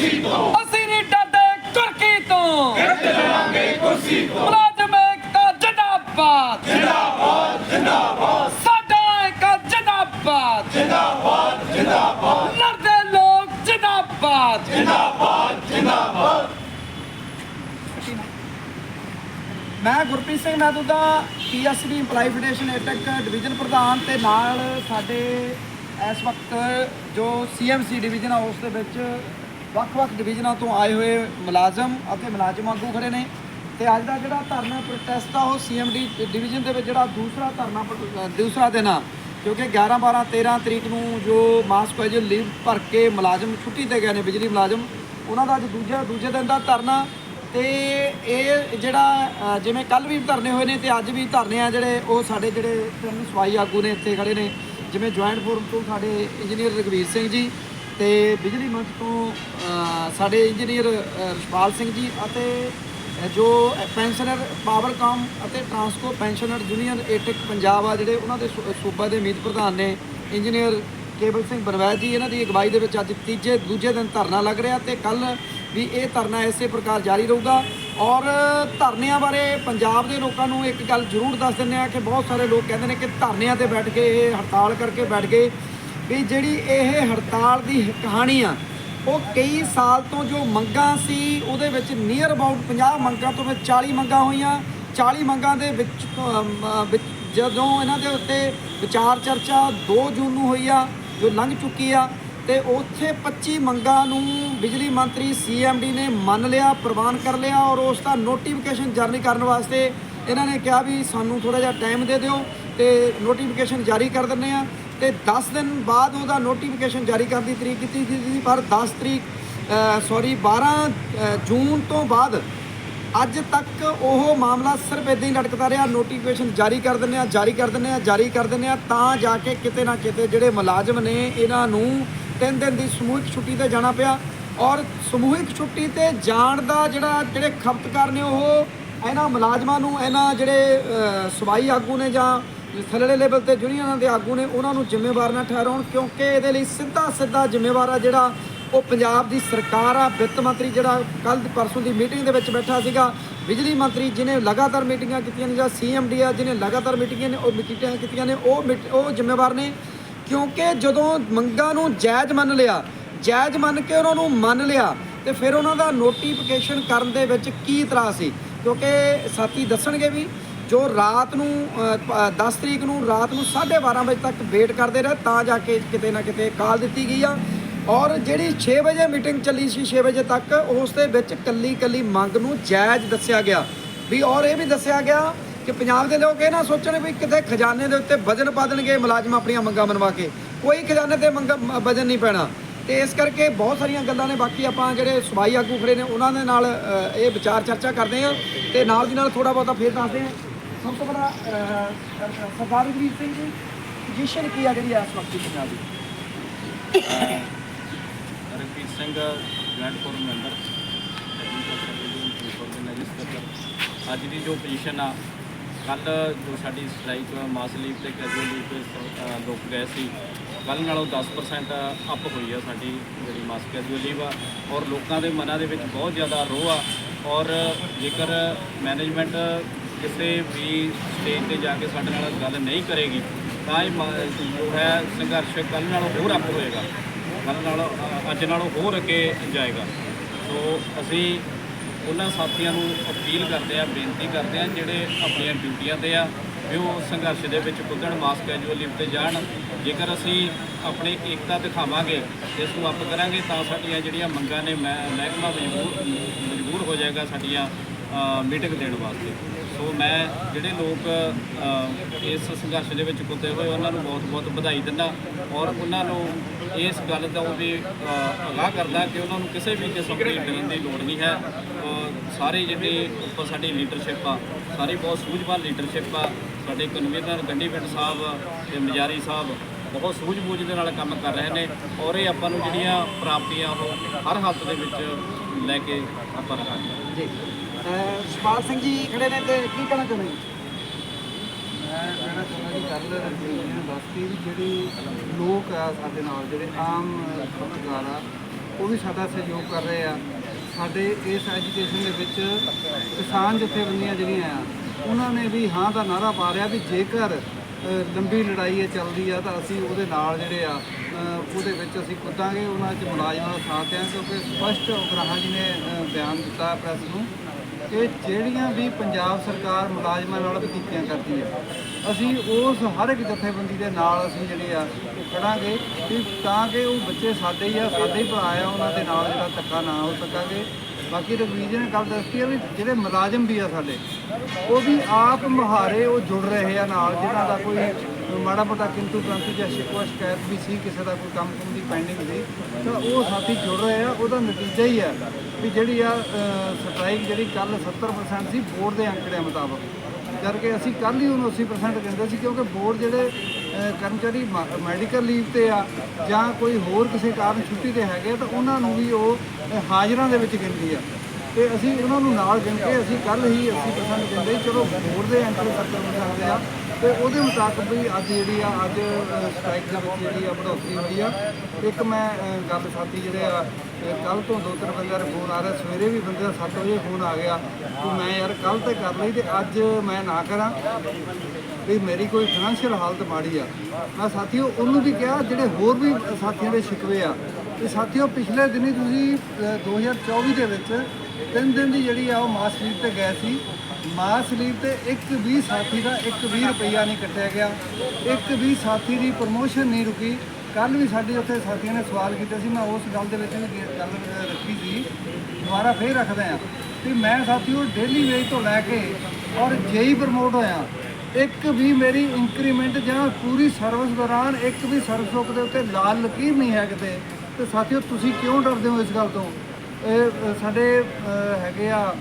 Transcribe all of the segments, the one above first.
ਕੁਰਸੀ ਤੋਂ ਅਸੀਂ ਨਹੀਂ ਡਰਦੇ ਕੁਰਕੀ ਤੋਂ। ਕੱਟ ਦੇਾਂਗੇ ਕੁਰਸੀ ਤੋਂ ਮੁਲਾਜ਼ਮ ਏਕਤਾ ਜਿੰਦਾਬਾਦ। ਜਿੰਦਾਬਾਦ ਜਿੰਦਾਬਾਦ ਸਾਡਾ ਏਕਾ ਜਿੰਦਾਬਾਦ। ਜਿੰਦਾਬਾਦ ਜਿੰਦਾਬਾਦ ਲੜਦੇ ਲੋਕ ਜਿੰਦਾਬਾਦ। ਮੈਂ ਗੁਰਪ੍ਰੀਤ ਸਿੰਘ, ਮੈਂ ਦਾ PSB employee federation AITUC division ਪ੍ਰਧਾਨ ਤੇ ਨਾਲ ਸਾਡੇ ਇਸ ਵਕਤ ਜੋ ਸੀਐਮਸੀ ਡਿਵੀਜ਼ਨ ਆ ਉਸ ਦੇ ਵਿੱਚ ਵੱਖ-ਵੱਖ ਡਿਵੀਜ਼ਨਾਂ ਤੋਂ ਆਏ ਹੋਏ ਮੁਲਾਜ਼ਮ ਅਤੇ ਮੁਲਾਜ਼ਮ ਆਗੂ ਖੜੇ ਨੇ ਤੇ ਅੱਜ ਦਾ ਜਿਹੜਾ ਧਰਨਾ ਪ੍ਰੋਟੈਸਟ ਆ, ਉਹ ਸੀਐਮਡੀ ਡਿਵੀਜ਼ਨ ਦੇ ਵਿੱਚ ਜਿਹੜਾ ਦੂਸਰਾ ਧਰਨਾ ਪ੍ਰੋ- ਦੂਸਰਾ ਦਿਨ ਆ, ਕਿਉਂਕਿ 11 12 13 ਤਰੀਕ ਨੂੰ ਜੋ ਮਾਸ ਕੈਜੂਅਲ ਲੀਵ ਭਰ ਕੇ ਮੁਲਾਜ਼ਮ ਛੁੱਟੀ ਤੇ ਗਏ ਨੇ, ਬਿਜਲੀ ਮੁਲਾਜ਼ਮ, ਉਹਨਾਂ ਦਾ ਅੱਜ ਦੂਜਾ, ਦੂਜੇ ਦਿਨ ਦਾ ਧਰਨਾ ਤੇ ਇਹ ਜਿਹੜਾ ਜਿਵੇਂ ਕੱਲ ਵੀ ਧਰਨੇ ਹੋਏ ਨੇ ਤੇ ਅੱਜ ਵੀ ਧਰਨੇ ਆ ਜਿਹੜੇ, ਉਹ ਸਾਡੇ ਜਿਹੜੇ ਤਿੰਨ ਸਵਾਈ ਆਗੂ ਨੇ ਇੱਥੇ ਖੜੇ ਨੇ, ਜਿਵੇਂ ਜੁਆਇੰਟ ਫੋਰਮ ਤੋਂ ਸਾਡੇ ਇੰਜੀਨੀਅਰ ਰਗਵੀਰ ਸਿੰਘ ਜੀ ਤੇ ਬਿਜਲੀ ਮੰਚ ਤੋਂ ਅ, ਸਾਡੇ ਇੰਜੀਨੀਅਰ ਅ, ਰਸ਼ਪਾਲ ਸਿੰਘ ਜੀ ਅਤੇ ਜੋ ਪੈਨਸ਼ਨਰ ਪਾਵਰਕਾਮ ਅਤੇ ਟਰਾਂਸਕੋ ਪੈਨਸ਼ਨਰ ਯੂਨੀਅਨ ਏਟਕ ਪੰਜਾਬ ਆ ਜਿਹੜੇ ਉਹਨਾਂ ਦੇ ਸੂ- ਸੂਬਾ ਦੇ ਮੀਤ ਪ੍ਰਧਾਨ ਨੇ ਇੰਜੀਨੀਅਰ ਕੇਵਲ ਸਿੰਘ ਬਨਵੈਦ ਜੀ ਇਹਨਾਂ ਦੀ ਅਗਵਾਈ ਦੇ ਵਿੱਚ ਅੱਜ ਤੀਜੇ ਦੂਜੇ ਦਿਨ ਧਰਨਾ ਲੱਗ ਰਿਹਾ ਤੇ ਕੱਲ ਵੀ ਇਹ ਧਰਨਾ ਇਸੇ ਪ੍ਰਕਾਰ ਜਾਰੀ ਰਹੂਗਾ। ਔਰ ਧਰਨਿਆਂ ਬਾਰੇ ਪੰਜਾਬ ਦੇ ਲੋਕਾਂ ਨੂੰ ਇੱਕ ਗੱਲ ਜ਼ਰੂਰ ਦੱਸ ਦਿੰਦੇ ਆ ਕਿ ਬਹੁਤ ਸਾਰੇ ਲੋਕ ਕਹਿੰਦੇ ਨੇ ਕਿ ਧਰਨਿਆਂ ਤੇ ਬੈਠ ਕੇ ਇਹ ਹੜਤਾਲ ਕਰਕੇ ਬੈਠ ਕੇ ਵੀ ਜਿਹੜੀ ਇਹ ਹੜਤਾਲ ਦੀ ਕਹਾਣੀ ਆ, ਉਹ ਕਈ ਸਾਲ ਤੋਂ ਜੋ ਮੰਗਾਂ ਸੀ, ਉਹਦੇ ਵਿੱਚ ਨੀਅਰ ਅਬਾਊਟ 50 ਮੰਗਾਂ ਤੋਂ ਵਿੱਚ 40 ਮੰਗਾਂ ਹੋਈਆਂ। 40 ਮੰਗਾਂ ਦੇ ਵਿੱਚ ਜਦੋਂ ਇਹਨਾਂ ਦੇ ਉੱਤੇ ਵਿਚਾਰ ਚਰਚਾ 2 ਜੂਨ ਨੂੰ ਹੋਈ ਆ, ਜੋ ਲੰਘ ਚੁੱਕੀ ਆ, ਤੇ ਉੱਥੇ 25 ਮੰਗਾਂ ਨੂੰ ਬਿਜਲੀ ਮੰਤਰੀ ਸੀਐਮਡੀ ਨੇ ਮੰਨ ਲਿਆ, ਪ੍ਰਵਾਨ ਕਰ ਲਿਆ ਔਰ ਉਸ ਦਾ ਨੋਟੀਫਿਕੇਸ਼ਨ ਜਾਰੀ ਕਰਨ ਵਾਸਤੇ ਇਹਨਾਂ ਨੇ ਕਿਹਾ ਵੀ ਸਾਨੂੰ ਥੋੜਾ ਜਿਹਾ ਟਾਈਮ ਦੇ ਦਿਓ ਤੇ ਨੋਟੀਫਿਕੇਸ਼ਨ ਜਾਰੀ ਕਰ ਦਿੰਦੇ ਆ ਤੇ 10 ਦਿਨ ਬਾਅਦ ਉਹਦਾ ਨੋਟੀਫਿਕੇਸ਼ਨ ਜਾਰੀ ਕਰਨ ਦੀ ਤਰੀਕ ਕੀਤੀ ਸੀ ਪਰ 10 ਤਰੀਕ ਸੌਰੀ 12 ਜੂਨ ਤੋਂ ਬਾਅਦ ਅੱਜ ਤੱਕ ਉਹ ਮਾਮਲਾ ਸਿਰਫ ਇਦਾਂ ਹੀ ਲਟਕਦਾ ਰਿਹਾ। ਨੋਟੀਫਿਕੇਸ਼ਨ ਜਾਰੀ ਕਰ ਦਿੰਦੇ ਆ ਜਾਰੀ ਕਰ ਦਿੰਦੇ ਆ ਜਾਰੀ ਕਰ ਦਿੰਦੇ ਆ ਤਾਂ ਜਾ ਕੇ ਕਿਤੇ ਨਾ ਕਿਤੇ ਜਿਹੜੇ ਮੁਲਾਜ਼ਮ ਨੇ ਇਹਨਾਂ ਨੂੰ ਤਿੰਨ ਦਿਨ ਦੀ ਸਮੂਹਿਕ ਛੁੱਟੀ ਤੇ ਜਾਣਾ ਪਿਆ। ਔਰ ਸਮੂਹਿਕ ਛੁੱਟੀ ਤੇ ਜਾਣ ਦਾ ਜਿਹੜਾ, ਜਿਹੜੇ ਖਪਤਕਾਰ ਨੇ ਉਹ ਇਹਨਾਂ ਮੁਲਾਜ਼ਮਾਂ ਨੂੰ, ਇਹਨਾਂ ਜਿਹੜੇ ਸਵਾਈ ਆਗੂ ਨੇ ਜਾਂ ਥੱਲੜੇ ਲੈਵਲ ਤੇ ਯੂਨੀਅਨਾਂ ਦੇ ਆਗੂ ਨੇ, ਉਹਨਾਂ ਨੂੰ ਜ਼ਿੰਮੇਵਾਰ ਨਾ ਠਹਿਰਾਉਣ, ਕਿਉਂਕਿ ਇਹਦੇ ਲਈ ਸਿੱਧਾ ਸਿੱਧਾ ਜ਼ਿੰਮੇਵਾਰ ਆ ਜਿਹੜਾ ਉਹ ਪੰਜਾਬ ਦੀ ਸਰਕਾਰ ਆ। ਵਿੱਤ ਮੰਤਰੀ ਜਿਹੜਾ ਕੱਲ ਪਰਸੋਂ ਦੀ ਮੀਟਿੰਗ ਦੇ ਵਿੱਚ ਬੈਠਾ ਸੀਗਾ। ਬਿਜਲੀ ਮੰਤਰੀ ਜਿਹਨੇ ਲਗਾਤਾਰ ਮੀਟਿੰਗਾਂ ਕੀਤੀਆਂ ਨੇ ਜਾਂ ਸੀਐਮਡੀ ਆ ਜਿਹਨੇ ਲਗਾਤਾਰ ਮੀਟਿੰਗਾਂ ਨੇ, ਉਹ ਮੀਟਿੰਗਾਂ ਕੀਤੀਆਂ ਨੇ, ਉਹ ਮੀਟ- ਉਹ ਜ਼ਿੰਮੇਵਾਰ ਨੇ। ਕਿਉਂਕਿ ਜਦੋਂ ਮੰਗਾਂ ਨੂੰ ਜਾਇਜ਼ ਮੰਨ ਲਿਆ, ਜਾਇਜ਼ ਮੰਨ ਕੇ ਉਹਨਾਂ ਨੂੰ ਮੰਨ ਲਿਆ, ਤੇ ਫਿਰ ਉਹਨਾਂ ਦਾ ਨੋਟੀਫਿਕੇਸ਼ਨ ਕਰਨ ਦੇ ਵਿੱਚ ਕੀ ਇਤਰਾਜ਼ ਸੀ? ਕਿਉਂਕਿ ਸਾਥੀ ਦੱਸਣਗੇ ਵੀ ਜੋ ਰਾਤ ਨੂੰ ਅ, 10 ਤਰੀਕ ਨੂੰ ਰਾਤ ਨੂੰ 12:30 ਵਜੇ ਤੱਕ ਵੇਟ ਕਰਦੇ ਰਹੇ ਤਾਂ ਜਾ ਕੇ ਕਿਤੇ ਨਾ ਕਿਤੇ ਕਾਲ ਦਿੱਤੀ ਗਈ ਆ। ਔਰ ਜਿਹੜੀ 6 ਵਜੇ ਮੀਟਿੰਗ ਚੱਲੀ ਸੀ 6 ਵਜੇ ਤੱਕ ਉਸ ਦੇ ਵਿੱਚ ਕੱਲੀ ਕੱਲੀ ਮੰਗ ਨੂੰ ਜਾਇਜ਼ ਦੱਸਿਆ ਗਿਆ। ਵੀ ਔਰ ਇਹ ਵੀ ਦੱਸਿਆ ਗਿਆ ਕਿ ਪੰਜਾਬ ਦੇ ਲੋਕ ਇਹ ਨਾ ਸੋਚਣ ਵੀ ਕਿਤੇ ਖਜ਼ਾਨੇ ਦੇ ਉੱਤੇ ਵਜਨ ਪਾ ਦੇਣਗੇ ਮੁਲਾਜ਼ਮ ਆਪਣੀਆਂ ਮੰਗਾਂ ਮਨਵਾ ਕੇ। ਕੋਈ ਖਜ਼ਾਨੇ ਤੇ ਮੰਗ ਵਜਨ ਨਹੀਂ ਪੈਣਾ। ਤੇ ਇਸ ਕਰਕੇ ਬਹੁਤ ਸਾਰੀਆਂ ਗੱਲਾਂ ਨੇ ਬਾਕੀ ਆਪਾਂ ਜਿਹੜੇ ਸਬਾਈ ਆਗੂ ਖੜੇ ਨੇ ਉਹਨਾਂ ਦੇ ਨਾਲ ਇਹ ਵਿਚਾਰ ਚਰਚਾ ਕਰਦੇ ਹਾਂ। ਤੇ ਨਾਲ ਦੀ ਨਾਲ ਥੋੜਾ ਬਹੁਤਾ ਫੇਰ ਦੱਸਦੇ ਹਾਂ। ਸਭ ਤੋਂ ਬੜਾ ਸਰਦਾਰ ਵੀਰ ਸਿੰਘ ਜੀ ਪੋਜੀਸ਼ਨ ਕੀ ਆ ਜਿਹੜੀ ਇਸ ਵਕਤ ਦੀ ਪੰਜਾਬ ਦੀ? Ranjit Singh joint forum member ਅੱਜ ਦੀ ਜੋ ਪੋਜੀਸ਼ਨ ਆ ਕੱਲ ਜੋ ਸਾਡੀ ਸਟ੍ਰਾਈਕ ਮਾਸ ਲੀਵ ਤੇ ਕੈਜੂਅਲ ਲੀਵ ਤੇ ਸ- ਲੋਕ ਗਏ ਸੀ ਕੱਲ ਨਾਲੋਂ 10% ਅਪ ਹੋਈ ਆ ਸਾਡੀ ਜਿਹੜੀ ਮਾਸ ਕੈਜੂਅਲ ਲੀਵ ਆ। ਔਰ ਲੋਕਾਂ ਦੇ ਮਨਾਂ ਦੇ ਵਿੱਚ ਬਹੁਤ ਜ਼ਿਆਦਾ ਰੋਹ ਆ। ਔਰ ਜੇਕਰ ਮੈਨੇਜਮੈਂਟ ਕਿਸੇ ਵੀ ਸਟੇਜ ਤੇ ਜਾ ਕੇ ਸਾਡੇ ਨਾਲ ਗੱਲ ਨਹੀਂ ਕਰੇਗੀ, ਤਾਂ ਇਹ ਮ- ਜੋ ਹੈ ਸੰਘਰਸ਼ ਕੱਲ ਨਾਲੋਂ ਹੋਰ ਅੱਪ ਹੋਏਗਾ ਕੱਲ ਨਾਲੋਂ ਅੱਜ ਨਾਲੋਂ ਹੋਰ ਅੱਗੇ ਜਾਏਗਾ। ਸੋ ਅਸੀਂ ਉਹਨਾਂ ਸਾਥੀਆਂ ਨੂੰ ਅਪੀਲ ਕਰਦੇ ਆ ਬੇਨਤੀ ਕਰਦੇ ਆ ਜਿਹੜੇ ਆਪਣੀਆਂ ਡਿਊਟੀਆਂ ਤੇ ਆ, ਵੀ ਉਹ ਸੰਘਰਸ਼ ਦੇ ਵਿੱਚ ਕੁੱਦਣ ਮਾਸਕ ਕੈਜੂਅਲ ਲਿਵ ਤੇ ਜਾਣ। ਜੇਕਰ ਅਸੀਂ ਆਪਣੀ ਏਕਤਾ ਦਿਖਾਵਾਂਗੇ, ਇਸ ਨੂੰ ਅੱਪ ਕਰਾਂਗੇ, ਤਾਂ ਸਾਡੀਆਂ ਜਿਹੜੀਆਂ ਮੰਗਾਂ ਨੇ, ਮੈਂ, ਮਹਿਕਮਾ ਮਜਬੂਰ ਮਜਬੂਰ ਹੋ ਜਾਏਗਾ ਸਾਡੀਆਂ ਮੀਟਿੰਗ ਦੇਣ ਵਾਸਤੇ। ਸੋ ਮੈਂ ਜਿਹੜੇ ਲੋਕ ਇਸ ਸੰਘਰਸ਼ ਦੇ ਵਿੱਚ ਕੁੱਤੇ ਹੋਏ ਉਹਨਾਂ ਨੂੰ ਬਹੁਤ-ਬਹੁਤ ਵਧਾਈ ਦਿੰਦਾ ਔਰ ਉਹਨਾਂ ਨੂੰ ਇਸ ਗੱਲ ਤੋਂ ਵੀ ਅ, ਅਗਾਹ ਕਰਦਾ ਕਿ ਉਹਨਾਂ ਨੂੰ ਕਿਸੇ ਵੀ ਕਿਸਮ ਦੀ ਡਰਨ ਦੀ ਲੋੜ ਨਹੀਂ ਹੈ। ਅ, ਸਾਰੇ ਜਿਹੜੇ ਉੱਪਰ ਸਾਡੀ ਲੀਡਰਸ਼ਿਪ ਆ ਸਾਰੀ ਬਹੁਤ ਸੂਝਵਾਨ ਲੀਡਰਸ਼ਿਪ ਆ ਸਾਡੇ ਕਨਵੀਨਰ ਗੰਡੀ ਪਿੰਡ ਸਾਹਿਬ ਤੇ ਮਜਾਰੀ ਸਾਹਿਬ ਬਹੁਤ ਸੂਝ-ਬੂਝ ਦੇ ਨਾਲ ਕੰਮ ਕਰ ਰਹੇ ਨੇ ਔਰ ਇਹ ਆਪਾਂ ਨੂੰ ਜਿਹੜੀਆਂ ਪ੍ਰਾਪਤੀਆਂ ਉਹ ਹਰ ਹਾਲਤ ਦੇ ਵਿੱਚ ਲੈ ਕੇ ਆਪਾਂ ਰਹਾਂਗੇ ਜੀ। ਸੁਪਾਲ ਸਿੰਘ ਜੀ ਖੜੇ ਨੇ ਤੇ ਕੀ ਕਹਿਣਾ ਚਾਹੁੰਦੇ ਜੀ ਮੈਂ ਕਹਿਣਾ ਚਾਹੁੰਦਾ ਜੀ, ਗੱਲ ਰਣਜੀਤ ਦੱਸਤੀ ਵੀ ਜਿਹੜੀ ਲੋਕ ਆ ਸਾਡੇ ਨਾਲ, ਜਿਹੜੇ ਆਮ ਖਪਤਕਾਰ ਆ, ਉਹ ਵੀ ਸਾਡਾ ਸਹਿਯੋਗ ਕਰ ਰਹੇ ਆ। ਸਾਡੇ ਇਸ ਐਜੂਕੇਸ਼ਨ ਦੇ ਵਿੱਚ ਕਿਸਾਨ ਜਥੇਬੰਦੀਆਂ ਜਿਹੜੀਆਂ ਆ, ਉਹਨਾਂ ਨੇ ਵੀ ਹਾਂ ਦਾ ਨਾਰਾ ਪਾ ਰਿਹਾ ਵੀ ਜੇਕਰ ਲੰਬੀ ਲੜਾਈ ਇਹ ਚੱਲਦੀ ਆ ਤਾਂ ਅਸੀਂ ਉਹਦੇ ਨਾਲ ਜਿਹੜੇ ਆ ਉਹਦੇ ਵਿੱਚ ਅਸੀਂ ਕੁੱਦਾਂਗੇ, ਉਹਨਾਂ 'ਚ ਮੁਲਾਜ਼ਮਾਂ ਦਾ ਸਾਥ ਦਿਆਂ ਕਿਉਂਕਿ ਸਪਸ਼ਟ ਉਗਰਾਹਾਂ ਜੀ ਨੇ ਬਿਆਨ ਦਿੱਤਾ ਪ੍ਰੈਸ ਨੂੰ। ਕਿ ਜਿਹੜੀਆਂ ਵੀ ਪੰਜਾਬ ਸਰਕਾਰ ਮੁਲਾਜ਼ਮਾਂ ਨਾਲ ਵਧੀਕੀਆਂ ਕਰਦੀ ਹੈ ਅਸੀਂ ਉਸ ਹਰ ਇੱਕ ਜਥੇਬੰਦੀ ਦੇ ਨਾਲ ਅਸੀਂ ਜਿਹੜੇ ਆ, ਉਹ ਖੜਾਂਗੇ ਕਿ ਤਾਂ ਕਿ ਉਹ ਬੱਚੇ ਸਾਡੇ ਹੀ ਆ, ਸਾਡੇ ਹੀ ਭਰਾ ਆ, ਉਹਨਾਂ ਦੇ ਨਾਲ ਜਿਹੜਾ ਧੱਕਾ ਨਾ ਹੋ ਸਕਾਂਗੇ। ਬਾਕੀ ਰਘਵੀਰ ਜੀ ਨੇ ਗੱਲ ਦੱਸੀ ਆ ਵੀ ਜਿਹੜੇ ਮੁਲਾਜ਼ਮ ਵੀ ਆ ਸਾਡੇ, ਉਹ ਵੀ ਆਪ ਮੁਹਾਰੇ ਉਹ ਜੁੜ ਰਹੇ ਆ ਨਾਲ ਜਿਹਨਾਂ ਦਾ ਕੋਈ ਮਾੜਾ ਮੋਟਾ ਕਿੰਤੂ ਪ੍ਰੰਤੂ ਜਾਂ ਸ਼ਿਕਵਾ ਸ਼ਿਕਾਇਤ ਵੀ ਸੀ ਕਿਸੇ ਦਾ ਕੋਈ ਕੰਮ ਕੰਮ ਦੀ ਪੈਂਡਿੰਗ ਸੀ ਤਾਂ ਉਹ ਸਾਥੀ ਜੁੜ ਰਹੇ ਆ ਉਹਦਾ ਨਤੀਜਾ ਹੀ ਆ ਵੀ ਜਿਹੜੀ ਆ ਸਟ੍ਰਾਈਕ ਜਿਹੜੀ ਕੱਲ 70% ਸੀ ਬੋਰਡ ਦੇ ਅੰਕੜਿਆਂ ਮੁਤਾਬਕ। ਜਦ ਕਿ ਅਸੀਂ ਕੱਲ ਹੀ ਉਹਨੂੰ 80% ਕਹਿੰਦੇ ਸੀ ਕਿਉਂਕਿ ਬੋਰਡ ਜਿਹੜੇ ਅ, ਕਰਮਚਾਰੀ ਮੈਡੀਕਲ ਲੀਵ ਤੇ ਆ ਜਾਂ ਕੋਈ ਹੋਰ ਕਿਸੇ ਕਾਰਨ ਛੁੱਟੀ ਤੇ ਹੈਗੇ ਆ, ਤਾਂ ਉਹਨਾਂ ਨੂੰ ਵੀ ਉਹ ਹਾਜ਼ਰਾਂ ਦੇ ਵਿੱਚ ਗਿਣਦੀ ਆ। ਤੇ ਅਸੀਂ ਉਹਨਾਂ ਨੂੰ ਨਾਲ ਗਿਣ ਕੇ ਅਸੀਂ ਕੱਲ ਹੀ 80% ਕਹਿੰਦੇ ਚਲੋ ਬੋਰਡ ਦੇ ਅੰਕੜੇ 70% ਸਕਦੇ ਆ ਤੇ ਉਹਦੇ ਮੁਤਾਬਕ ਵੀ ਅੱਜ ਜਿਹੜੀ ਆ ਅੱਜ ਸਟ੍ਰਾਈਕ ਦੇ ਵਿੱਚ ਜਿਹੜੀ ਆ ਵਧੋਤਰੀ ਹੋਈ ਆ। ਇੱਕ ਮੈਂ ਗੱਲ ਸਾਥੀ ਜਿਹੜੇ ਆ ਕੱਲ ਤੋਂ ਦੋ ਤਿੰਨ ਬੰਦਿਆਂ ਦਾ ਫੋਨ ਆ ਰਿਹਾ ਸਵੇਰੇ ਵੀ ਬੰਦੇ ਦਾ 7 ਵਜੇ ਫੋਨ ਆ ਗਿਆ ਕਿ ਮੈਂ ਯਾਰ ਕੱਲ ਤੇ ਕਰ ਲਈ ਤੇ ਅੱਜ ਮੈਂ ਨਾ ਕਰਾਂ। ਵੀ ਮੇਰੀ ਕੋਈ ਫਾਈਨੈਂਸ਼ੀਅਲ ਹਾਲਤ ਮਾੜੀ ਆ। ਮੈਂ ਸਾਥੀਓ ਉਹਨੂੰ ਵੀ ਕਿਹਾ ਜਿਹੜੇ ਹੋਰ ਵੀ ਸਾਥੀਆਂ ਦੇ ਸ਼ਿਕਵੇ ਆ। ਤੇ ਸਾਥੀਓ ਪਿਛਲੇ ਦਿਨੀ ਤੁਸੀਂ ਅ, 2024 ਦੇ ਵਿੱਚ ਤਿੰਨ ਦਿਨ ਦੀ ਜਿਹੜੀ ਆ ਉਹ ਮਾਸ ਤੇ ਗਏ ਸੀ। ਮਾਸ ਲੀਵ ਤੇ ਇੱਕ ਵੀ ਸਾਥੀ ਦਾ ਇੱਕ ਵੀ ਰੁਪਈਆ ਨਹੀਂ ਕੱਟਿਆ ਗਿਆ। ਇੱਕ ਵੀ ਸਾਥੀ ਦੀ ਪ੍ਰਮੋਸ਼ਨ ਨਹੀਂ ਰੁਕੀ। ਕੱਲ ਵੀ ਸਾਡੇ ਉੱਥੇ ਸਾਥੀਆਂ ਨੇ ਸਵਾਲ ਕੀਤਾ ਸੀ, ਮੈਂ ਉਸ ਗੱਲ ਦੇ ਵਿੱਚ ਵੀ ਗੱਲ ਰੱਖੀ ਸੀ। ਦੁਬਾਰਾ ਫੇਰ ਰੱਖਦਾ ਆ ਕਿ ਮੈਂ ਸਾਥੀਓ ਡੇਲੀ ਵੇਜ ਤੋਂ ਲੈ ਕੇ ਔਰ ਜੇਈ ਪ੍ਰਮੋਟ ਹੋਇਆ। ਇੱਕ ਵੀ ਮੇਰੀ ਇੰਕਰੀਮੈਂਟ ਜਾਂ ਪੂਰੀ ਸਰਵਿਸ ਦੌਰਾਨ ਇੱਕ ਵੀ ਸਰਵਿਸ ਬੁੱਕ ਦੇ ਉੱਤੇ ਲਾਲ ਲਕੀਰ ਨਹੀਂ ਹੈ ਕਿਤੇ। ਤੇ ਸਾਥੀਓ ਤੁਸੀਂ ਕਿਉਂ ਡਰਦੇ ਹੋ ਇਸ ਗੱਲ ਤੋਂ? ਇਹ ਸਾਡੇ ਹੈਗੇ ਆ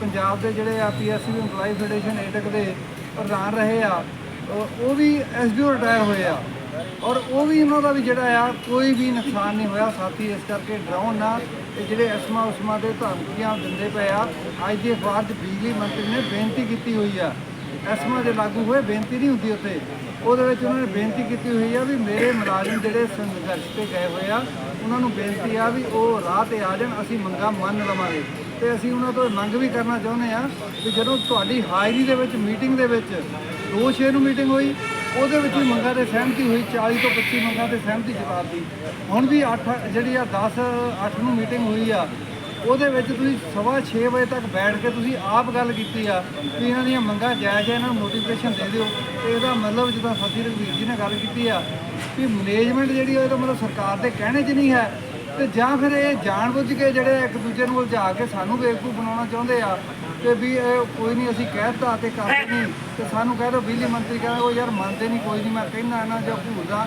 ਪੰਜਾਬ ਦੇ ਜਿਹੜੇ ਆ ਪੀਐਸਸੀ EMPLOYE ਫੈਡਰੇਸ਼ਨ ਏਟਕ ਦੇ ਪ੍ਰਧਾਨ ਰਹੇ ਆ ਅ, ਉਹ ਵੀ ਐਸਡੀਓ ਰਿਟਾਇਰ ਹੋਏ ਆ। ਔਰ ਉਹ ਵੀ ਉਹਨਾਂ ਦਾ ਵੀ ਜਿਹੜਾ ਆ ਕੋਈ ਵੀ ਨੁਕਸਾਨ ਨਹੀਂ ਹੋਇਆ। ਸਾਥੀ ਇਸ ਕਰਕੇ ਡਰਾਉਣ ਨਾ ਇਹ ਜਿਹੜੇ ਅਸਮਾ ਉਸਮਾ ਦੇ ਧਮਕੀਆਂ ਦਿੰਦੇ ਪਏ ਆ ਅੱਜ ਦੇ ਅਖਬਾਰ 'ਚ ਬਿਜਲੀ ਮੰਤਰੀ ਨੇ ਬੇਨਤੀ ਕੀਤੀ ਹੋਈ ਆ। ਐਸਮਾ ਦੇ ਲਾਗੂ ਹੋਏ ਬੇਨਤੀ ਨਹੀਂ ਹੁੰਦੀ ਉੱਥੇ। ਉਹਦੇ ਵਿੱਚ ਉਹਨਾਂ ਨੇ ਬੇਨਤੀ ਕੀਤੀ ਹੋਈ ਆ ਵੀ ਮੇਰੇ ਮੁਲਾਜ਼ਮ ਜਿਹੜੇ ਸੰਘਰਸ਼ ਤੇ ਗਏ ਹੋਏ ਆ ਉਹਨਾਂ ਨੂੰ ਬੇਨਤੀ ਆ ਵੀ ਉਹ ਰਾਹ ਤੇ ਆ ਜਾਣ ਅਸੀਂ ਮੰਗਾਂ ਮੰਨ ਲਵਾਂਗੇ। ਤੇ ਅਸੀਂ ਉਹਨਾਂ ਤੋਂ ਮੰਗ ਵੀ ਕਰਨਾ ਚਾਹੁੰਦੇ ਆ ਕਿ ਜਦੋਂ ਤੁਹਾਡੀ ਹਾਜ਼ਰੀ ਦੇ ਵਿੱਚ ਮੀਟਿੰਗ ਦੇ ਵਿੱਚ 2-6 ਨੂੰ ਮੀਟਿੰਗ ਹੋਈ, ਉਹਦੇ ਵਿੱਚ ਵੀ ਮੰਗਾਂ ਤੇ ਸਹਿਮਤੀ ਹੋਈ 40 ਤੋਂ 25 ਮੰਗਾਂ ਤੇ ਸਹਿਮਤੀ ਜਤਾਤੀ ਹੁਣ ਵੀ 8 ਜਿਹੜੀ ਆ 10 8 ਨੂੰ ਮੀਟਿੰਗ ਹੋਈ ਆ, ਉਹਦੇ ਵਿੱਚ ਤੁਸੀਂ ਸਵਾ 6 ਵਜੇ ਤੱਕ ਬੈਠ ਕੇ ਤੁਸੀਂ ਆਪ ਗੱਲ ਕੀਤੀ ਆ ਵੀ ਇਹਨਾਂ ਦੀਆਂ ਮੰਗਾਂ ਜਾਇਜ਼ ਹੈ ਇਹਨਾਂ ਨੂੰ ਨੋਟੀਫਿਕੇਸ਼ਨ ਦੇ ਦਿਓ। ਤੇ ਇਹਦਾ ਮਤਲਬ ਜਿੱਦਾਂ ਫਤਿਹ ਰਘਵੀਰ ਜੀ ਨੇ ਗੱਲ ਕੀਤੀ ਆ ਵੀ ਮੈਨੇਜਮੈਂਟ ਜਿਹੜੀ ਆ ਇਹਦਾ ਮਤਲਬ ਸਰਕਾਰ ਦੇ ਕਹਿਣੇ 'ਚ ਨਹੀਂ ਹੈ ਤੇ ਜਾਂ ਫਿਰ ਇਹ ਜਾਣਬੁੱਝ ਕੇ ਜਿਹੜੇ ਇੱਕ ਦੂਜੇ ਨੂੰ ਉਲਝਾ ਕੇ ਸਾਨੂੰ ਬੇਵਕੂਫ ਬਣਾਉਣਾ ਚਾਹੁੰਦੇ ਆ ਤੇ ਵੀ ਇਹ ਕੋਈ ਨਹੀਂ, ਅਸੀਂ ਕਹਿਤਾ ਤੇ ਕਰਦੇ ਨਹੀਂ ਤੇ ਸਾਨੂੰ ਕਹਿ ਦੋ ਬਿਜਲੀ ਮੰਤਰੀ ਕਹਿੰਦੇ, ਉਹ ਯਾਰ ਮੰਨਦੇ ਨਹੀਂ, ਕੋਈ ਨਹੀਂ, ਮੈਂ ਕਹਿੰਦਾ ਇਹਨਾਂ ਜਾਂ ਭੂਲਦਾ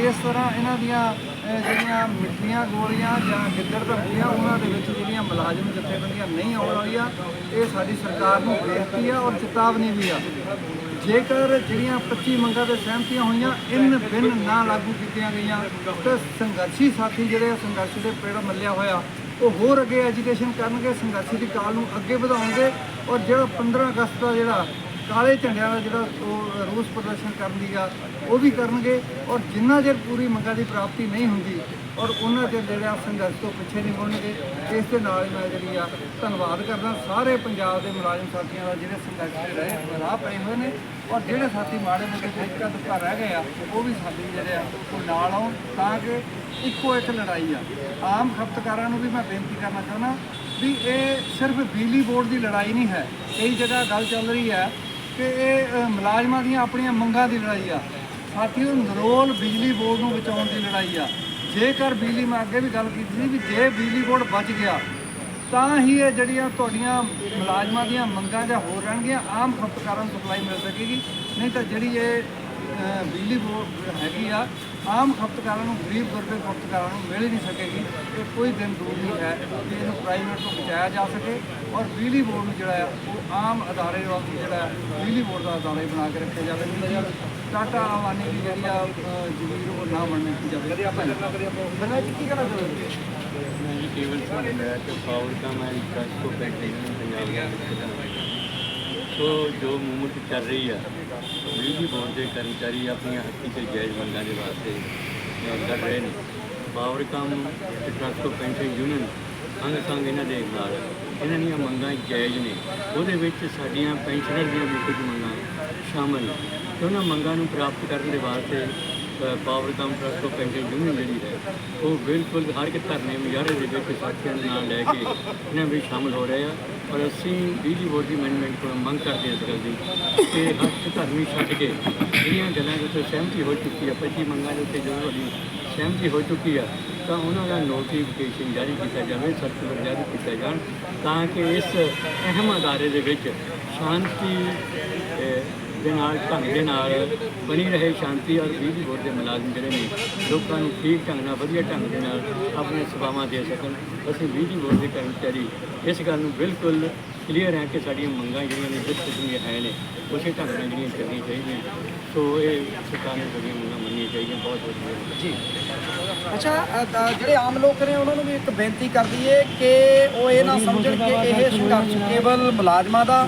ਇਸ ਤਰ੍ਹਾਂ ਇਹਨਾਂ ਦੀਆਂ ਜਿਹੜੀਆਂ ਮਿੱਠੀਆਂ ਗੋਲੀਆਂ ਜਾਂ ਗਿੱਦੜ ਧਮਕੀਆਂ, ਉਹਨਾਂ ਦੇ ਵਿੱਚ ਜਿਹੜੀਆਂ ਮੁਲਾਜ਼ਮ ਜਥੇਬੰਦੀਆਂ ਨਹੀਂ ਆਉਣ ਵਾਲੀਆਂ, ਇਹ ਸਾਡੀ ਸਰਕਾਰ ਨੂੰ ਬੇਨਤੀ ਆ ਔਰ ਚੇਤਾਵਨੀ ਵੀ ਆ। ਜੇਕਰ ਜਿਹੜੀਆਂ 25 ਮੰਗਾਂ ਤੇ ਸਹਿਮਤੀਆਂ ਹੋਈਆਂ, ਇਨ ਬਿਨ ਨਾ ਲਾਗੂ ਕੀਤੀਆਂ ਗਈਆਂ, ਤੇ ਸੰਘਰਸ਼ੀ ਸਾਥੀ ਜਿਹੜੇ ਆ, ਸੰਘਰਸ਼ ਦੇ ਪੇੜ ਮੱਲਿਆ ਹੋਇਆ, ਉਹ ਹੋਰ ਅੱਗੇ ਐਜੂਕੇਸ਼ਨ ਕਰਨਗੇ, ਸੰਘਰਸ਼ ਦੀ ਕਾਲ ਨੂੰ ਅੱਗੇ ਵਧਾਉਣਗੇ ਔਰ ਜਿਹੜਾ 15 ਅਗਸਤ ਦਾ ਜਿਹੜਾ ਕਾਲੇ ਝੰਡਿਆਂ ਦਾ ਜਿਹੜਾ ਉਹ ਰੋਸ ਪ੍ਰਦਰਸ਼ਨ ਕਰਨ ਦੀ ਆ, ਉਹ ਵੀ ਕਰਨਗੇ ਔਰ ਜਿੰਨਾ ਚਿਰ ਪੂਰੀ ਮੰਗਾਂ ਦੀ ਪ੍ਰਾਪਤੀ ਨਹੀਂ ਹੁੰਦੀ ਔਰ ਉਹਨਾਂ ਚਿਰ ਜਿਹੜਾ ਸੰਘਰਸ਼ ਤੋਂ ਪਿੱਛੇ ਨਹੀਂ ਮੁੜਨਗੇ, ਇਸ ਦੇ ਨਾਲ ਮੈਂ ਜਿਹੜੀ ਆ ਧੰਨਵਾਦ ਕਰਦਾ ਸਾਰੇ ਪੰਜਾਬ ਦੇ ਮੁਲਾਜ਼ਮ ਸਾਥੀਆਂ ਦਾ ਜਿਹੜੇ ਸੰਘਰਸ਼ ਦੇ ਰਹੇ, ਰਾਹ ਪਏ ਹੋਏ ਨੇ ਔਰ ਜਿਹੜੇ ਸਾਥੀ ਮਾੜੇ ਮੋਟੇ ਦੁੱਖਾ ਦੁੱਖਾ ਰਹਿ ਗਏ ਆ, ਉਹ ਵੀ ਸਾਡੀ ਜਿਹੜੇ ਆ, ਉਹ ਨਾਲ ਆਉਣ ਤਾਂ ਕਿ ਇੱਕੋ ਇੱਕ ਲੜਾਈ ਆ। ਆਮ ਖਪਤਕਾਰਾਂ ਨੂੰ ਵੀ ਮੈਂ ਬੇਨਤੀ ਕਰਨਾ ਚਾਹੁੰਦਾ ਵੀ ਇਹ ਸਿਰਫ ਬਿਜਲੀ ਬੋਰਡ ਦੀ ਲੜਾਈ ਨਹੀਂ ਹੈ, ਕਈ ਜਗ੍ਹਾ ਗੱਲ ਚੱਲ ਰਹੀ ਹੈ ਕਿ ਇਹ ਅ, ਮੁਲਾਜ਼ਮਾਂ ਦੀਆਂ ਆਪਣੀਆਂ ਮੰਗਾਂ ਦੀ ਲੜਾਈ ਆ। ਸਾਥੀਓ ਨਰੋਲ ਬਿਜਲੀ ਬੋਰਡ ਨੂੰ ਬਚਾਉਣ ਦੀ ਲੜਾਈ ਆ। ਜੇਕਰ ਬਿਜਲੀ ਮੈਂ ਅੱਗੇ ਵੀ ਗੱਲ ਕੀਤੀ ਸੀ ਵੀ ਜੇ ਬਿਜਲੀ ਬੋਰਡ ਬਚ ਗਿਆ ਤਾਂ ਹੀ ਇਹ ਜਿਹੜੀਆਂ ਤੁਹਾਡੀਆਂ ਮੁਲਾਜ਼ਮਾਂ ਦੀਆਂ ਮੰਗਾਂ ਜਾਂ ਹੋਰ ਰਹਿਣਗੀਆਂ ਆਮ ਖਪਤਕਾਰਾਂ ਨੂੰ ਸਪਲਾਈ ਮਿਲ ਸਕੇਗੀ। ਨਹੀਂ ਤਾਂ ਜਿਹੜੀ ਇਹ ਬਿਜਲੀ ਬੋਰਡ ਹੈਗੀ ਆ ਆਮ ਖਪਤਕਾਰਾਂ ਨੂੰ ਗਰੀਬ ਗੁਰਬੇ ਖਪਤਕਾਰਾਂ ਨੂੰ ਮਿਲ ਨਹੀਂ ਸਕੇਗੀ ਇਹ ਕੋਈ ਦਿਨ ਦੂਰ ਨਹੀਂ ਹੈ ਕਿ ਇਹਨੂੰ ਪ੍ਰਾਈਵੇਟ ਤੋਂ ਬਚਾਇਆ ਜਾ ਸਕੇ ਔਰ ਬਿਜਲੀ ਬੋਰਡ ਨੂੰ ਜਿਹੜਾ ਆ ਉਹ ਆਮ ਅਦਾਰੇ ਵਾਂਗ ਜਿਹੜਾ ਬਿਜਲੀ ਬੋਰਡ ਦਾ ਅਦਾਰਾ ਬਣਾ ਕੇ ਰੱਖਿਆ ਜਾਵੇ। ਟਾਟਾ ਆਵਾਨੀ ਦੀ ਜਿਹੜੀ ਆ ਜ਼ਮੀਰ ਉਹ ਨਾ ਬਣਨੀ ਜਾਵੇ। ਬਣਾ ਕੀ ਕਹਿਣਾ ਚਾਹੁੰਦੇ? ਮੈਂ ਜੀ ਕੇਵਲ ਸਿੰਘ ਮੈਂ ਤੇ ਪਾਵਰ ਦਾ ਮੈਂ ਟ੍ਰਾਂਸਪੋ ਪੈਂਟਿੰਗ ਪੰਜਾਬ ਦੇ ਸੋ ਜੋ ਮੂਵਮੈਂਟ ਚੱਲ ਰਹੀ ਆ ਬਿਜਲੀ ਬੋਰਡ ਦੇ ਕਰਮਚਾਰੀ ਆਪਣੀਆਂ ਹੱਕੀ ਤੇ ਜਾਇਜ਼ ਮੰਗਾਂ ਦੇ ਵਾਸਤੇ ਅਹ, ਲੜ ਰਹੇ ਨੇ। ਪਾਵਰਕਾਮ ਤੇ ਟ੍ਰਾਂਸਪੋ ਪੈਂਟਿੰਗ ਯੂਨੀਅਨ ਅੰਗ ਸੰਗ ਇਹਨਾਂ ਦੇ ਨਾਲ। ਇਹਨਾਂ ਦੀਆਂ ਮੰਗਾਂ ਜਾਇਜ਼ ਨੇ। ਉਹਦੇ ਵਿੱਚ ਸਾਡੀਆਂ ਪੈਨਸ਼ਨਰ ਦੀਆਂ ਵੀ ਕੁਝ ਮੰਗਾਂ ਸ਼ਾਮਲ ਨੇ। ਤੇ ਉਹਨਾਂ ਮੰਗਾਂ ਨੂੰ ਪ੍ਰਾਪਤ ਕਰਨ ਦੇ ਵਾਸਤੇ ਪਾਵਰ ਕਾਮ ਟਰਸਟ ਆਫ ਪੈਨਸ਼ਨ ਯੂਨੀਅਨ ਜਿਹੜੀ ਹੈ, ਉਹ ਬਿਲਕੁਲ ਹਰ ਇੱਕ ਧਰਨੇ ਮੁਜ਼ਾਹਰੇ ਦੇ ਵਿੱਚ ਸਾਥੀਆਂ ਦੇ ਨਾਲ ਲੈ ਕੇ ਇਹਨਾਂ ਵਿੱਚ ਸ਼ਾਮਲ ਹੋ ਰਹੇ ਆ। ਔਰ ਅਸੀਂ ਬਿਜਲੀ ਬੋਰਡ ਦੀ ਮੈਨੇਜਮੈਂਟ ਕੋਲੋਂ ਮੰਗ ਕਰਦੇ ਹਾਂ ਇਸ ਗੱਲ ਦੀ ਕਿ ਹੱਥ ਧਰਮੀ ਛੱਡ ਕੇ ਜਿਹੜੀਆਂ ਗੱਲਾਂ ਦੇ ਉੱਤੇ ਸਹਿਮਤੀ ਹੋ ਚੁੱਕੀ ਹੈ ਪੱਚੀ ਮੰਗਾਂ ਦੇ ਉੱਤੇ ਜਦੋਂ ਸਾਡੀ ਸਹਿਮਤੀ ਹੋ ਚੁੱਕੀ ਆ, ਤਾਂ ਉਹਨਾਂ ਦਾ ਨੋਟੀਫਿਕੇਸ਼ਨ ਜਾਰੀ ਕੀਤਾ ਜਾਵੇ ਸਰਕੂਲਰ ਜਾਰੀ ਕੀਤਾ ਜਾਣ ਤਾਂ ਕਿ ਇਸ ਅਹਿਮ ਅਦਾਰੇ ਦੇ ਵਿੱਚ ਸ਼ਾਂਤੀ ਦੇ ਨਾਲ ਢੰਗ ਦੇ ਨਾਲ ਬਣੀ ਰਹੇ, ਸ਼ਾਂਤੀ ਔਰ ਬਿਜਲੀ ਬੋਰਡ ਦੇ ਮੁਲਾਜ਼ਮ ਜਿਹੜੇ ਨੇ, ਲੋਕਾਂ ਨੂੰ ਠੀਕ ਢੰਗ ਨਾਲ, ਵਧੀਆ ਢੰਗ ਦੇ ਨਾਲ ਆਪਣੀਆਂ ਸੇਵਾਵਾਂ ਦੇ ਸਕਣ। ਅਸੀਂ ਬਿਜਲੀ ਬੋਰਡ ਦੇ ਕਰਮਚਾਰੀ, ਇਸ ਗੱਲ ਨੂੰ ਬਿਲਕੁਲ ਕਲੀਅਰ ਹੈ ਕਿ ਸਾਡੀਆਂ ਮੰਗਾਂ ਜਿਹੜੀਆਂ ਨੇ, ਜਿਸ ਕਿਸਮ ਦੀਆਂ ਹੈ ਨੇ, ਉਸੇ ਢੰਗ ਨਾਲ ਜਿਹੜੀਆਂ ਚੱਲਣੀਆਂ ਚਾਹੀਦੀਆਂ ਸੋ ਇਹ ਸਰਕਾਰ ਨੇ ਸਾਡੀਆਂ ਮੰਗਾਂ ਮੰਨੀਆਂ ਚਾਹੀਦੀਆਂ, ਬਹੁਤ ਵਧੀਆ ਜੀ। ਅੱਛਾ ਤਾਂ ਜਿਹੜੇ ਆਮ ਲੋਕ ਨੇ, ਉਹਨਾਂ ਨੂੰ ਵੀ ਇੱਕ ਬੇਨਤੀ ਕਰਦੀ ਏ ਕਿ ਉਹ ਇਹ ਨਾ ਸਮਝਣ ਕਿ ਇਹ ਸੰਘਰਸ਼ ਕੇਵਲ ਮੁਲਾਜ਼ਮਾਂ ਦਾ,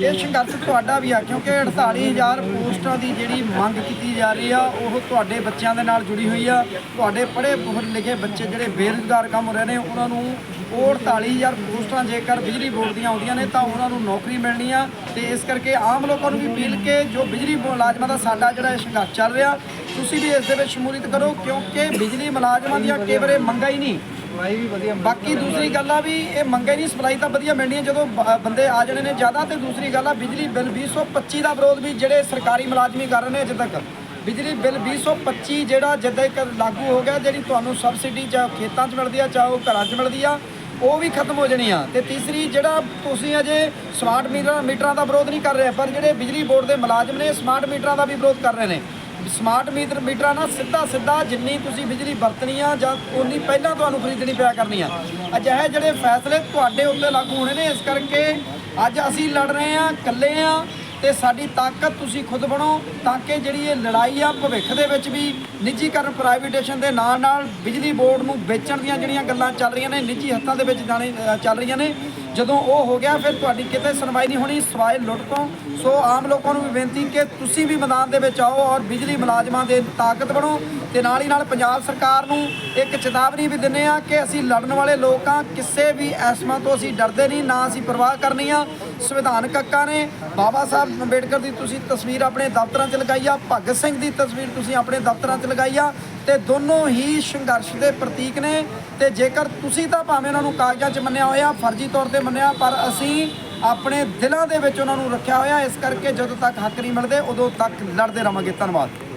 ਇਹ ਸੰਘਰਸ਼ ਤੁਹਾਡਾ ਵੀ ਆ, ਕਿਉਂਕਿ 48000 ਪੋਸਟਾਂ ਦੀ ਜਿਹੜੀ ਮੰਗ ਕੀਤੀ ਜਾ ਰਹੀ ਆ, ਉਹ ਤੁਹਾਡੇ ਬੱਚਿਆਂ ਦੇ ਨਾਲ ਜੁੜੀ ਹੋਈ ਆ। ਤੁਹਾਡੇ ਪੜ੍ਹੇ ਬਹੁਤ ਲਿਖੇ ਬੱਚੇ ਜਿਹੜੇ ਬੇਰੁਜ਼ਗਾਰ ਕੰਮ ਹੋ ਰਹੇ ਨੇ, ਉਹਨਾਂ ਨੂੰ ਉਹ 48000 ਪੋਸਟਾਂ ਜੇਕਰ ਬਿਜਲੀ ਬੋਰਡ ਦੀਆਂ ਆਉਂਦੀਆਂ ਨੇ, ਤਾਂ ਉਹਨਾਂ ਨੂੰ ਨੌਕਰੀ ਮਿਲਣੀ ਆ। ਤੇ ਇਸ ਕਰਕੇ ਆਮ ਲੋਕਾਂ ਨੂੰ ਵੀ ਅਪੀਲ ਕਿ ਜੋ ਬਿਜਲੀ ਮੁਲਾਜ਼ਮਾਂ ਦਾ ਸਾਡਾ ਜਿਹੜਾ ਸੰਘਰਸ਼ ਚੱਲ ਰਿਹਾ ਤੁਸੀਂ ਵੀ ਇਸ ਦੇ ਵਿੱਚ ਸ਼ਮੂਲੀਅਤ ਕਰੋ ਕਿਉਂਕਿ ਬਿਜਲੀ ਮੁਲਾਜ਼ਮਾਂ ਦੀਆਂ ਇਹ ਮੰਗਾਂ ਹੀ ਨਹੀਂ। ਸਪਲਾਈ ਵੀ ਵਧੀਆ ਬਾਕੀ ਦੂਸਰੀ ਗੱਲ ਆ ਵੀ ਇਹ ਮੰਗਾਂ ਹੀ ਨਹੀਂ ਸਪਲਾਈ ਤਾਂ ਵਧੀਆ ਮਿਲਣੀ ਹੈ ਜਦੋਂ ਬੰਦੇ ਆ ਜਾਣੇ ਨੇ। ਜ਼ਿਆਦਾ ਤੇ ਦੂਸਰੀ ਗੱਲ ਆ ਬਿਜਲੀ ਬਿੱਲ 2025 ਦਾ ਵਿਰੋਧ ਵੀ ਜਿਹੜੇ ਸਰਕਾਰੀ ਮੁਲਾਜ਼ਮੀ ਕਰ ਰਹੇ ਨੇ ਅਜੇ ਤੱਕ। ਬਿਜਲੀ ਬਿੱਲ 2025 ਜਿਹੜਾ ਜਦੋਂ ਤੱਕ ਲਾਗੂ ਹੋ ਗਿਆ ਜਿਹੜੀ ਤੁਹਾਨੂੰ ਸਬਸਿਡੀ ਚਾਹੇ ਖੇਤਾਂ 'ਚ ਮਿਲਦੀ ਆ ਚਾਹੇ ਉਹ ਘਰਾਂ 'ਚ ਮਿਲਦੀ ਆ ਉਹ ਵੀ ਖਤਮ ਹੋ ਜਾਣੀ ਆ। ਤੇ ਤੀਸਰੀ, ਜਿਹੜਾ ਤੁਸੀਂ ਅਜੇ ਸਮਾਰਟ ਮੀਟਰ ਮੀਟਰਾਂ ਦਾ ਵਿਰੋਧ ਨਹੀਂ ਕਰ ਰਹੇ, ਪਰ ਜਿਹੜੇ ਬਿਜਲੀ ਬੋਰਡ ਦੇ ਮੁਲਾਜ਼ਮ ਨੇ ਸਮਾਰਟ ਮੀਟਰਾਂ ਦਾ ਵੀ ਵਿਰੋਧ ਕਰ ਰਹੇ ਨੇ। ਸਮਾਰਟ ਮੀਟਰ ਮੀਟਰਾਂ ਨਾਲ ਸਿੱਧਾ ਸਿੱਧਾ ਜਿੰਨੀ ਤੁਸੀਂ ਬਿਜਲੀ ਵਰਤਣੀ ਆ ਜਾਂ ਉਨੀ ਪਹਿਲਾਂ ਤੁਹਾਨੂੰ ਖਰੀਦਣੀ ਪਿਆ ਕਰਨੀ ਆ। ਅਜਿਹੇ ਜਿਹੜੇ ਫੈਸਲੇ ਤੁਹਾਡੇ ਉੱਤੇ ਲਾਗੂ ਹੋਣੇ ਨੇ, ਇਸ ਕਰਕੇ ਅੱਜ ਅਸੀਂ ਲੜ ਰਹੇ ਆ, ਇਕੱਲੇ ਆ। ਤੇ ਸਾਡੀ ਤਾਕਤ ਤੁਸੀਂ ਖੁਦ ਬਣੋ ਤਾਂ ਕਿ ਜਿਹੜੀ ਇਹ ਲੜਾਈ ਆ, ਭਵਿੱਖ ਦੇ ਵਿੱਚ ਵੀ ਨਿੱਜੀਕਰਨ ਪ੍ਰਾਈਵੇਟੇਸ਼ਨ ਦੇ ਨਾਲ ਨਾਲ ਬਿਜਲੀ ਬੋਰਡ ਨੂੰ ਵੇਚਣ ਦੀਆਂ ਜਿਹੜੀਆਂ ਗੱਲਾਂ ਚੱਲ ਰਹੀਆਂ ਨੇ, ਨਿੱਜੀ ਹੱਥਾਂ ਦੇ ਵਿੱਚ ਜਾਣੇ ਚੱਲ ਰਹੀਆਂ ਨੇ। ਜਦੋਂ ਉਹ ਹੋ ਗਿਆ, ਫਿਰ ਤੁਹਾਡੀ ਕਿਤੇ ਸੁਣਵਾਈ ਨਹੀਂ ਹੋਣੀ, ਸਵਾਏ ਲੁੱਟ ਤੋਂ। ਸੋ ਆਮ ਲੋਕਾਂ ਨੂੰ ਵੀ ਬੇਨਤੀ ਕਿ ਤੁਸੀਂ ਵੀ ਮੈਦਾਨ ਦੇ ਵਿੱਚ ਆਓ ਔਰ ਬਿਜਲੀ ਮੁਲਾਜ਼ਮਾਂ ਦੇ ਤਾਕਤ ਬਣੋ ਤੇ ਨਾਲ ਹੀ ਨਾਲ ਪੰਜਾਬ ਸਰਕਾਰ ਨੂੰ ਇੱਕ ਚੇਤਾਵਨੀ ਵੀ ਦਿੰਨੇ ਆ ਕਿ ਅਸੀਂ ਲੜਨ ਵਾਲੇ ਲੋਕ ਆ ਕਿਸੇ ਵੀ ਐਸਮਾਂ ਤੋਂ ਅਸੀਂ ਡਰਦੇ ਨਹੀਂ, ਨਾ ਅਸੀਂ ਪਰਵਾਹ ਕਰਨੀ ਆ। ਸੰਵਿਧਾਨ ਕੱਕਾ ਨੇ। ਬਾਬਾ ਸਾਹਿਬ ਅੰਬੇਡਕਰ ਦੀ ਤੁਸੀਂ ਤਸਵੀਰ ਆਪਣੇ ਦਫ਼ਤਰਾਂ 'ਚ ਲਗਾਈ ਆ। ਭਗਤ ਸਿੰਘ ਦੀ ਤਸਵੀਰ ਤੁਸੀਂ ਆਪਣੇ ਦਫ਼ਤਰਾਂ 'ਚ ਲਗਾਈ ਆ। ਤੇ ਦੋਨੋਂ ਹੀ ਸੰਘਰਸ਼ ਦੇ ਪ੍ਰਤੀਕ ਨੇ। ਤੇ ਜੇਕਰ ਤੁਸੀਂ ਤਾਂ ਭਾਵੇਂ ਉਹਨਾਂ ਨੂੰ ਕਾਗਜ਼ਾਂ 'ਚ ਮੰਨਿਆ ਹੋਇਆ, ਫਰਜ਼ੀ ਤੌਰ ਤੇ ਮੰਨਿਆ, ਪਰ ਅਸੀਂ ਆਪਣੇ ਦਿਲਾਂ ਦੇ ਵਿੱਚ ਉਹਨਾਂ ਨੂੰ ਰੱਖਿਆ ਹੋਇਆ, ਇਸ ਕਰਕੇ ਜਦੋਂ ਤੱਕ ਹੱਕ ਨਹੀਂ ਮਿਲਦੇ, ਉਦੋਂ ਤੱਕ ਲੜਦੇ ਰਵਾਂਗੇ ਧੰਨਵਾਦ।